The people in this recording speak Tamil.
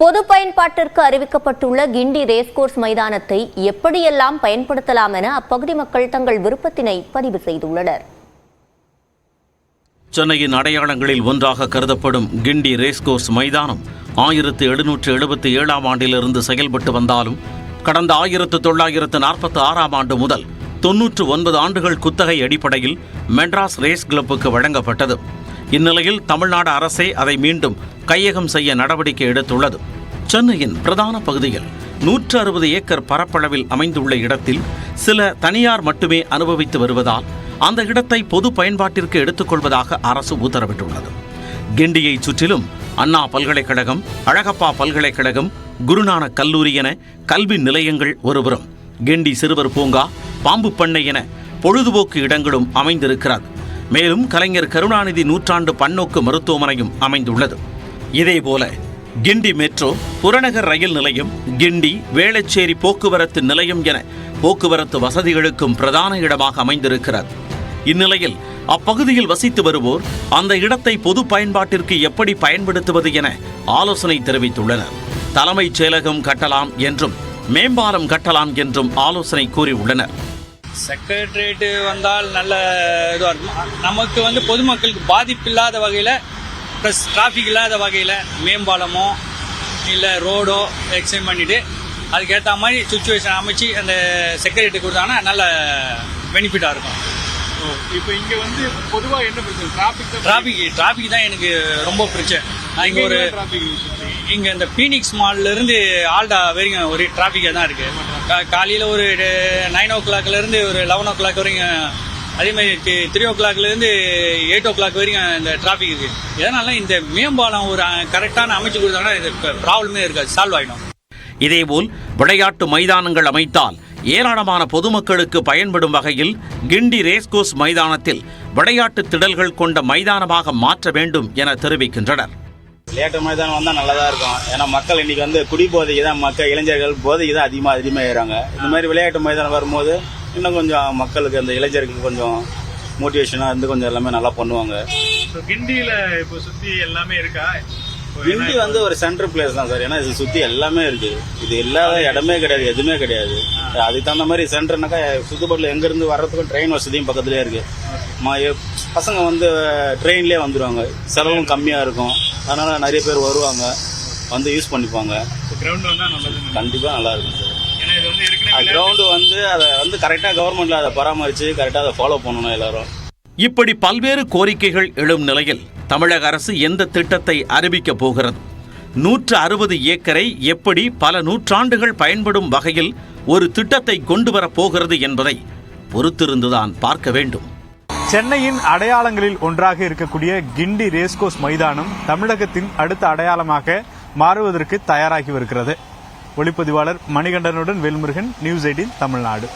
பொது பயன்பாட்டிற்கு அறிவிக்கப்பட்டுள்ள கிண்டி ரேஸ்கோர்ஸ் மைதானத்தை எப்படியெல்லாம் பயன்படுத்தலாம் என அப்பகுதி மக்கள் தங்கள் விருப்பத்தினை பதிவு செய்துள்ளனர். சென்னையின் அடையாளங்களில் ஒன்றாக கருதப்படும் கிண்டி ரேஸ்கோர்ஸ் மைதானம் ஆயிரத்து எழுநூற்று எழுபத்தி ஏழாம் ஆண்டிலிருந்து செயல்பட்டு வந்தாலும் கடந்த ஆயிரத்து தொள்ளாயிரத்து நாற்பத்தி ஆறாம் ஆண்டு முதல் தொன்னூற்று ஒன்பது ஆண்டுகள் குத்தகை அடிப்படையில் மெட்ராஸ் ரேஸ் கிளப்புக்கு வழங்கப்பட்டது. இந்நிலையில் தமிழ்நாடு அரசே அதை மீண்டும் கையகம் செய்ய நடவடிக்கை எடுத்துள்ளது. சென்னையின் பிரதான பகுதியில் நூற்று அறுபது ஏக்கர் பரப்பளவில் அமைந்துள்ள இடத்தில் சில தனியார் மட்டுமே அனுபவித்து வருவதால் அந்த இடத்தை பொது பயன்பாட்டிற்கு எடுத்துக்கொள்வதாக அரசு உத்தரவிட்டுள்ளது. கிண்டியை சுற்றிலும் அண்ணா பல்கலைக்கழகம் அழகப்பா பல்கலைக்கழகம் குருநானக் கல்லூரி என கல்வி நிலையங்கள் ஒருபுறம் கிண்டி சிறுவர் பூங்கா பாம்பு பண்ணை என பொழுதுபோக்கு இடங்களும் அமைந்திருக்கிறது. மேலும் கலைஞர் கருணாநிதி நூற்றாண்டு பன்னோக்கு மருத்துவமனையும் அமைந்துள்ளது. இதேபோல கிண்டி மெட்ரோ புறநகர் ரயில் நிலையம் கிண்டி வேளச்சேரி போக்குவரத்து நிலையம் என போக்குவரத்து வசதிகளுக்கும் பிரதான இடமாக அமைந்திருக்கிறது. இந்நிலையில் அப்பகுதியில் வசித்து வருவோர் அந்த இடத்தை பொது பயன்பாட்டிற்கு எப்படி பயன்படுத்துவது என ஆலோசனை தெரிவித்துள்ளனர். தலைமைச் செயலகம் கட்டலாம் என்றும் மேம்பாலம் கட்டலாம் என்றும் ஆலோசனை கூறியுள்ளனர். செக்ரட்டரியேட்டு வந்தால் நல்ல இதுவாக இருக்கும். நமக்கு வந்து பொதுமக்களுக்கு பாதிப்பு இல்லாத வகையில் ப்ளஸ் டிராஃபிக் இல்லாத வகையில் மேம்பாலமோ இல்லை ரோடோ எக்ஸ்டெண்ட் பண்ணிவிட்டு அதுக்கேற்ற மாதிரி சுச்சுவேஷன் அமைச்சு அந்த செக்ரட்டரி கொடுத்தாங்கன்னா நல்ல பெனிஃபிட்டாக இருக்கும். இப்போ இங்க வந்து பொதுவா என்ன பிரச்சனை? டிராபிக் டிராஃபிக் டிராஃபிக் தான் எனக்கு ரொம்ப பிரச்சனை. நான் இங்கே ஒரு இங்கே இந்த பீனிக்ஸ் மால்லேருந்து ஆல்டா வரைக்கும் ஒரே டிராஃபிக்காக தான் இருக்குது காலையில் ஒரு நைன் ஓ கிளாக்லேருந்து ஒரு லெவன் ஓ கிளாக் வரைக்கும் அதே மாதிரி த்ரீ ஓ கிளாக்லேருந்து எயிட் ஓ கிளாக் வரைக்கும் இந்த டிராஃபிக் இருக்குது இதனால இந்த மேம்பாலம் ஒரு கரெக்டான அமைச்சு கொடுத்தாங்கன்னா இது ப்ராப்ளமே இருக்காது சால்வ் ஆயிடும். இதேபோல் விளையாட்டு மைதானங்கள் அமைத்தால் ஏராளமான பொதுமக்களுக்கு பயன்படும் வகையில் கிண்டி ரேஸ்கோஸ் மைதானத்தில் விளையாட்டு திடல்கள் கொண்ட மைதானமாக மாற்ற வேண்டும் என தெரிவிக்கின்றனர். விளையாட்டு மைதானம் வந்தால் நல்லா தான் இருக்கும். ஏன்னா மக்கள் இன்னைக்கு வந்து குடி போதைக்கு தான் மக்கள் இளைஞர்கள் போதைக்கு தான் அதிகமாக அதிகமாகிறாங்க இந்த மாதிரி விளையாட்டு மைதானம் வரும்போது இன்னும் கொஞ்சம் மக்களுக்கு அந்த இளைஞர்களுக்கு கொஞ்சம் மோட்டிவேஷனாக இருந்து கொஞ்சம் எல்லாமே நல்லா பண்ணுவாங்க. கிண்டியில் இப்போ சுற்றி எல்லாமே இருக்கா? கிண்டி வந்து ஒரு சென்ட்ரல் பிளேஸ் தான் சார். ஏன்னா இது சுற்றி எல்லாமே இருக்கு. இது இல்லாத இடமே கிடையாது எதுவுமே கிடையாது. அதுக்கு தகுந்த மாதிரி சென்டர்னாக்கா சுத்துப்பட்டில் எங்கேருந்து வர்றதுக்கும் ட்ரெயின் வசதியும் பக்கத்துலேயே இருக்கு. ம- எ- பசங்க வந்து ட்ரெயின்லேயே வந்துடுவாங்க செலவும் கம்மியாக இருக்கும். அதனால நிறைய பேர் வருவாங்க. வந்து யூஸ் பண்ணிப்பாங்க. கண்டிப்பாக நல்லா இருக்கும் சார். கிரவுண்டு வந்து அதை வந்து கரெக்டாக கவர்மெண்ட்ல அதை பராமரித்து கரெக்டாக அதை ஃபாலோ பண்ணணும் எல்லாரும். இப்படி பல்வேறு கோரிக்கைகள் எழும் நிலையில் தமிழக அரசு எந்த திட்டத்தை அறிவிக்கப் போகிறது? நூற்று அறுபது ஏக்கரை எப்படி பல நூற்றாண்டுகள் பயன்படும் வகையில் ஒரு திட்டத்தை கொண்டு வரப் போகிறது என்பதை பொறுத்திருந்துதான் பார்க்க வேண்டும். சென்னையின் அடையாளங்களில் ஒன்றாக இருக்கக்கூடிய கிண்டி ரேஸ்கோஸ் மைதானம் தமிழகத்தின் அடுத்த அடையாளமாக மாறுவதற்கு தயாராகி வருகிறது. ஒளிப்பதிவாளர் மணிகண்டனுடன் வேல்முருகன் நியூஸ் எயிட்டின் தமிழ்நாடு.